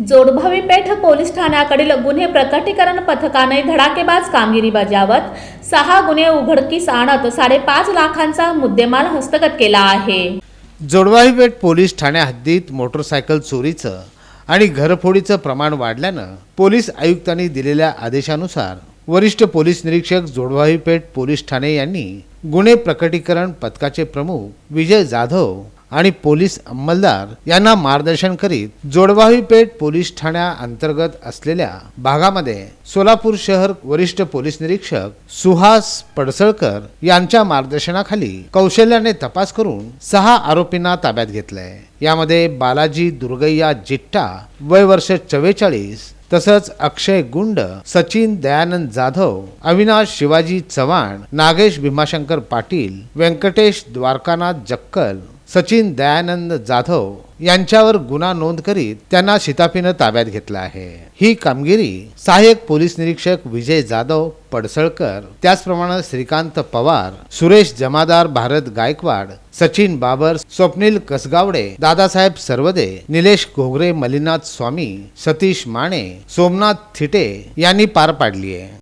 जोडभावी पेठ police ठाण्याकडील गुन्हे प्रकटीकरण पथकाने धडाकेबाज कामगिरी बजावत सहा गुन्हे उघडकीस आणत साडेपाच लाखांचा मुद्देमाल हस्तगत केला आहे. जोडवाहीपेठ पोलीस ठाण्या हद्दीत मोटरसायकल चोरीचं आणि घरफोडीचं प्रमाण वाढल्यानं पोलीस आयुक्तांनी दिलेल्या आदेशानुसार वरिष्ठ पोलीस निरीक्षक जोडवाहीपेठ पोलीस ठाणे यांनी गुन्हे प्रकटीकरण पथकाचे प्रमुख विजय जाधव आणि पोलीस अंमलदार यांना मार्गदर्शन करीत जोडवाहीपेठ पोलीस ठाण्या अंतर्गत असलेल्या भागामध्ये सोलापूर शहर वरिष्ठ पोलीस निरीक्षक सुहास पडसळकर यांच्या मार्गदर्शनाखाली कौशल्याने तपास करून सहा आरोपींना ताब्यात घेतलंय. यामध्ये बालाजी दुर्गय्या जिट्टा वय वर्ष चव्वेचाळीस तसंच अक्षय गुंड सचिन दयानंद जाधव अविनाश शिवाजी चव्हाण नागेश भीमाशंकर पाटील व्यंकटेश द्वारकानाथ जक्कल सचिन दयानंद जाधव यांच्यावर गुन्हा नोंद करीत त्यांना शिताफीनं ताब्यात घेतलं आहे. ही कामगिरी सहाय्यक पोलीस निरीक्षक विजय जाधव पडसळकर त्याचप्रमाणे श्रीकांत पवार सुरेश जमादार भारत गायकवाड सचिन बाबर स्वप्नील कसगावडे दादासाहेब सर्वदे निलेश घोगरे मलिनाथ स्वामी सतीश माने सोमनाथ थिटे यांनी पार पाडली आहे.